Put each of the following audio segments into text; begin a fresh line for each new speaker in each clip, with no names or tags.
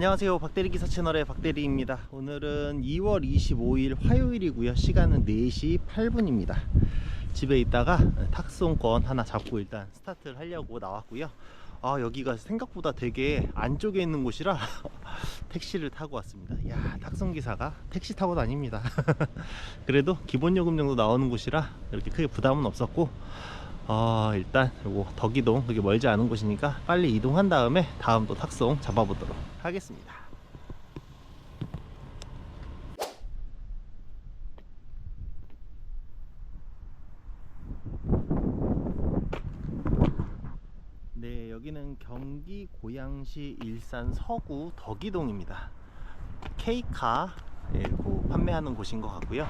안녕하세요. 박대리 기사 채널의 박대리입니다. 오늘은 2월 25일 화요일이고요. 시간은 4시 8분입니다. 집에 있다가 탁송권 하나 잡고 일단 스타트를 하려고 나왔고요. 아 여기가 생각보다 되게 안쪽에 있는 곳이라 택시를 타고 왔습니다. 야 탁송기사가 택시 타고 다닙니다. 그래도 기본 요금 정도 나오는 곳이라 이렇게 크게 부담은 없었고 어, 일단 요거 덕이동 그게 멀지 않은 곳이니까 빨리 이동한 다음에 다음 또 탁송 잡아보도록 하겠습니다. 네, 여기는 경기 고양시 일산 서구 덕이동입니다. K카 예, 그 판매하는 곳인 것 같고요.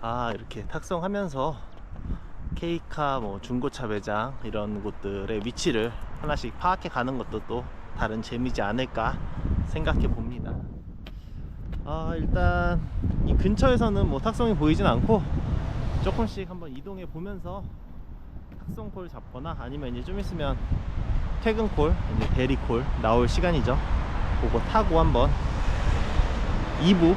아 이렇게 탁송하면서 K카 뭐 중고차 매장 이런 곳들의 위치를 하나씩 파악해 가는 것도 또 다른 재미지 않을까 생각해 봅니다. 아 일단 이 근처에서는 뭐 탁송이 보이진 않고 조금씩 한번 이동해 보면서 탁송 콜 잡거나 아니면 이제 좀 있으면 퇴근 콜, 이제 대리 콜 나올 시간이죠. 그거 타고 한번 2부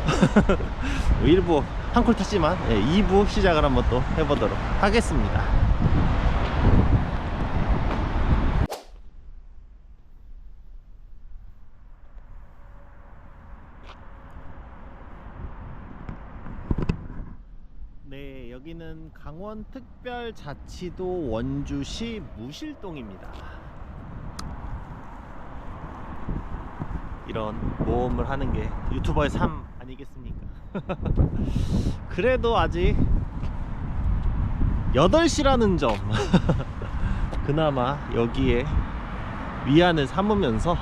1부 한 콜 탔지만 예, 2부 시작을 한번 또 해보도록 하겠습니다. 네, 여기는 강원특별자치도 원주시 무실동입니다. 이런 모험을 하는 게 유튜버의 삶 아니겠습니까? 그래도 아직 8시라는 점 그나마 여기에 위안을 삼으면서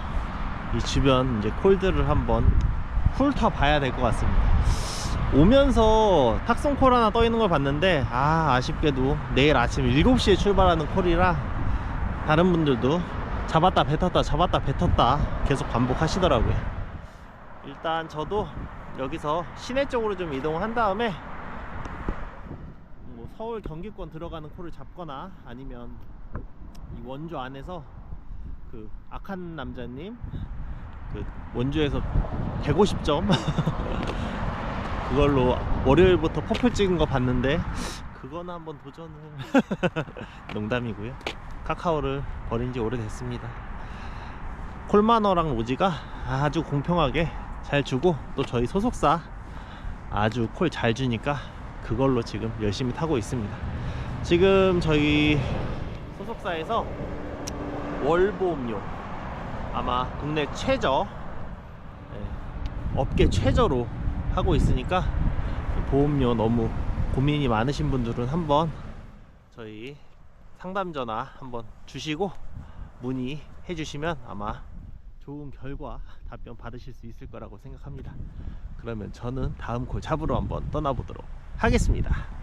이 주변 이제 콜들을 한번 훑어 봐야 될 것 같습니다. 오면서 탁송 콜 하나 떠 있는 걸 봤는데 아 아쉽게도 내일 아침 7시에 출발하는 콜이라 다른 분들도 잡았다 뱉었다 잡았다 뱉었다. 계속 반복하시더라고요. 일단 저도 여기서 시내 쪽으로 좀 이동을 한 다음에 뭐 서울 경기권 들어가는 콜을 잡거나 아니면 이 원주 안에서 그 악한 남자님 그 원주에서 150점? 그걸로 월요일부터 퍼플 찍은 거 봤는데 그거는 한번 도전을 농담이고요 카카오를 버린 지 오래됐습니다. 콜마너랑 로지가 아주 공평하게 잘 주고 또 저희 소속사 아주 콜 잘 주니까 그걸로 지금 열심히 타고 있습니다. 지금 저희 소속사에서 월보험료 아마 국내 최저 예, 업계 최저로 하고 있으니까 보험료 너무 고민이 많으신 분들은 한번 저희 상담 전화 한번 주시고 문의해 주시면 아마 좋은 결과 답변 받으실 수 있을 거라고 생각합니다. 그러면 저는 다음 콜 잡으러 한번 떠나보도록 하겠습니다.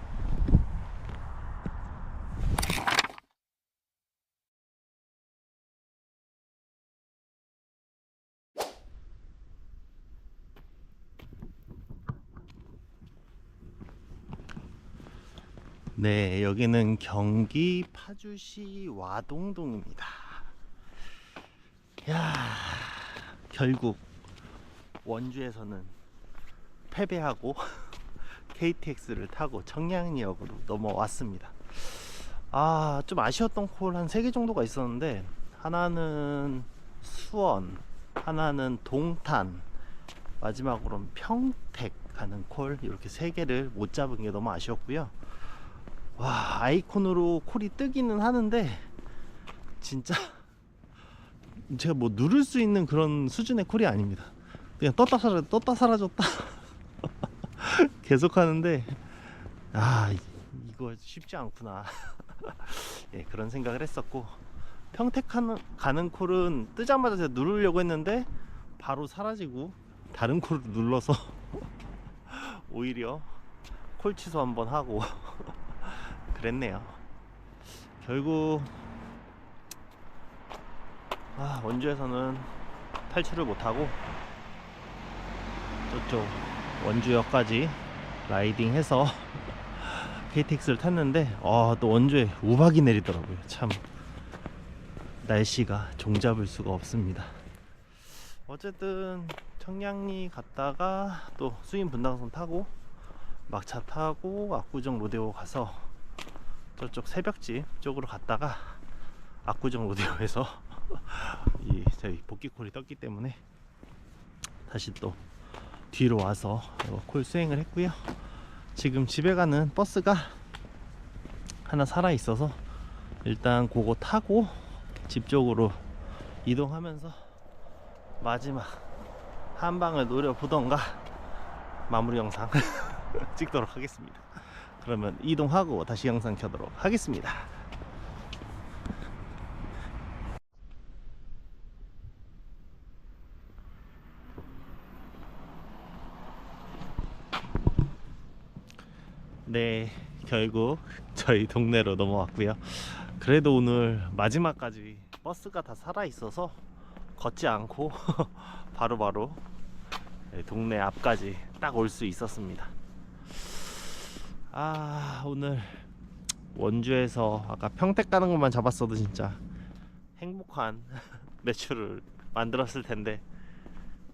네, 여기는 경기 파주시 와동동입니다. 야, 결국 원주에서는 패배하고 KTX를 타고 청량리역으로 넘어왔습니다. 아, 좀 아쉬웠던 콜한세개 정도가 있었는데 하나는 수원, 하나는 동탄, 마지막으로는 평택 가는 콜 이렇게 세 개를 못 잡은 게 너무 아쉬웠고요. 와 아이콘으로 콜이 뜨기는 하는데 진짜 제가 뭐 누를 수 있는 그런 수준의 콜이 아닙니다. 그냥 떴다 사라 떴다 사라졌다 계속 하는데 아 이- 이거 쉽지 않구나 예 그런 생각을 했었고 평택 가는 콜은 뜨자마자 제가 누르려고 했는데 바로 사라지고 다른 콜을 눌러서 오히려 콜 취소 한번 하고 그랬네요. 결국 아, 원주에서는 탈출을 못하고 저쪽 원주역까지 라이딩해서 KTX를 탔는데 아, 또 원주에 우박이 내리더라고요. 참 날씨가 종잡을 수가 없습니다. 어쨌든 청량리 갔다가 또 수인 분당선 타고 막차 타고 압구정 로데오 가서 저쪽 새벽집 쪽으로 갔다가 압구정 로데오에서 이 저희 복귀콜이 떴기 때문에 다시 또 뒤로 와서 콜 수행을 했고요. 지금 집에 가는 버스가 하나 살아 있어서 일단 그거 타고 집 쪽으로 이동하면서 마지막 한 방을 노려보던가 마무리 영상 찍도록 하겠습니다. 그러면 이동하고 다시 영상 켜도록 하겠습니다. 네, 결국 저희 동네로 넘어왔고요. 그래도 오늘 마지막까지 버스가 다 살아 있어서 걷지 않고 바로바로 네, 동네 앞까지 딱 올 수 있었습니다. 아, 오늘 원주에서 아까 평택 가는 것만 잡았어도 진짜 행복한 매출을 만들었을 텐데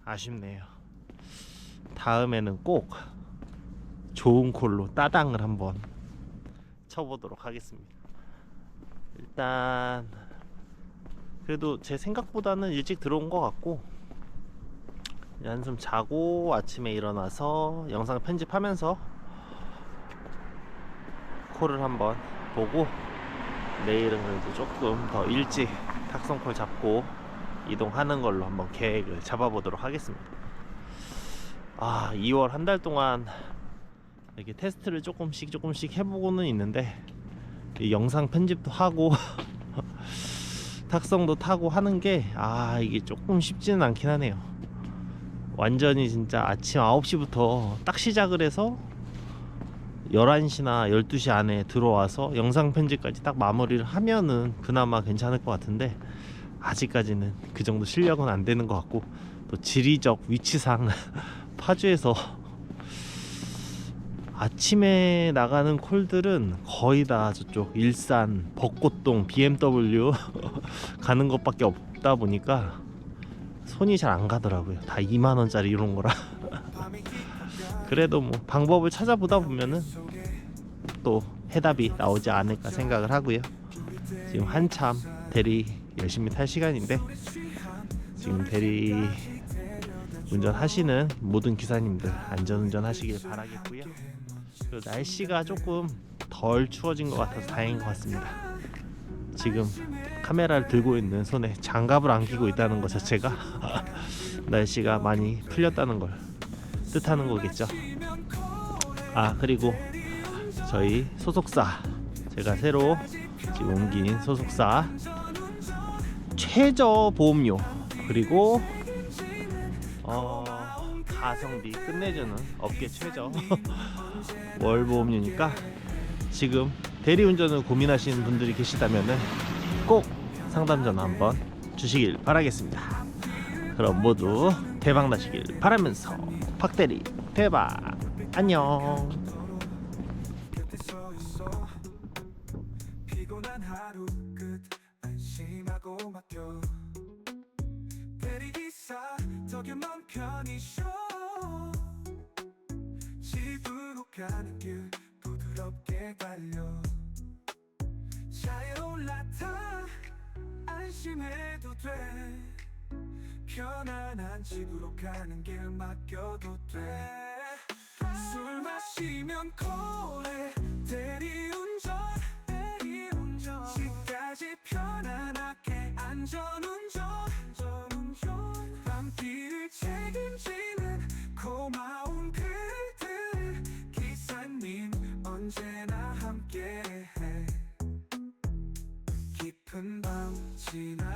아쉽네요. 다음에는 꼭 좋은 콜로 따당을 한번 쳐보도록 하겠습니다. 일단 그래도 제 생각보다는 일찍 들어온 것 같고 한숨 자고 아침에 일어나서 영상 편집하면서 콜을 한번 보고 내일은 그래도 조금 더 일찍 탁송콜 잡고 이동하는 걸로 한번 계획을 잡아보도록 하겠습니다. 아, 2월 한 달 동안 이렇게 테스트를 조금씩 조금씩 해보고는 있는데 이 영상 편집도 하고 탁성도 타고 하는 게 아 이게 조금 쉽지는 않긴 하네요 완전히 진짜 아침 9시부터 딱 시작을 해서 11시나 12시 안에 들어와서 영상 편집까지 딱 마무리를 하면은 그나마 괜찮을 것 같은데 아직까지는 그 정도 실력은 안 되는 것 같고 또 지리적 위치상 파주에서 아침에 나가는 콜들은 거의 다 저쪽 일산, 벚꽃동, BMW 가는 것밖에 없다 보니까 손이 잘 안 가더라고요. 다 2만 원짜리 이런 거라. 그래도 뭐 방법을 찾아보다 보면은 또 해답이 나오지 않을까 생각을 하고요. 지금 한참 대리 열심히 탈 시간인데 지금 대리 운전하시는 모든 기사님들 안전운전 하시길 바라겠고요. 그리고 날씨가 조금 덜 추워진 것 같아서 다행인 것 같습니다. 지금 카메라를 들고 있는 손에 장갑을 안 끼고 있다는 것 자체가 날씨가 많이 풀렸다는 걸 뜻하는 거겠죠. 아 그리고 저희 소속사 제가 새로 옮긴 소속사 최저 보험료 그리고 어 가성비 끝내주는 업계 최저 월 보험료니까 지금 대리운전을 고민하시는 분들이 계시다면은 꼭 상담 전화 한번 주시길 바라겠습니다. 그럼 모두 대박 나시길 바라면서 박대리 대박. 안녕.
피곤한 하루 끝 안심하고 맡겨. 대리기사 덕에 먼 편이셔 집으로 가는 길 부드럽게 달려. 차에 올라타 안심해도 돼 편안한 집으로 가는 길 맡겨도 돼. 술 마시면 고래 대리운전 대리운전. 집까지 편안하게 안전운전 안전운전. 밤길을 책임지는 고마운 그들. 기사님 언제나 함께해. 깊은 밤 지나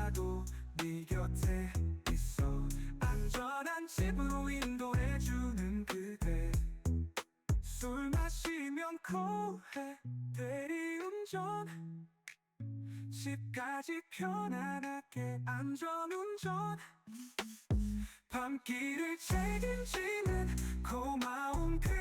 집까지 편안하게 안전운전. 밤길을 책임지는 고마운 그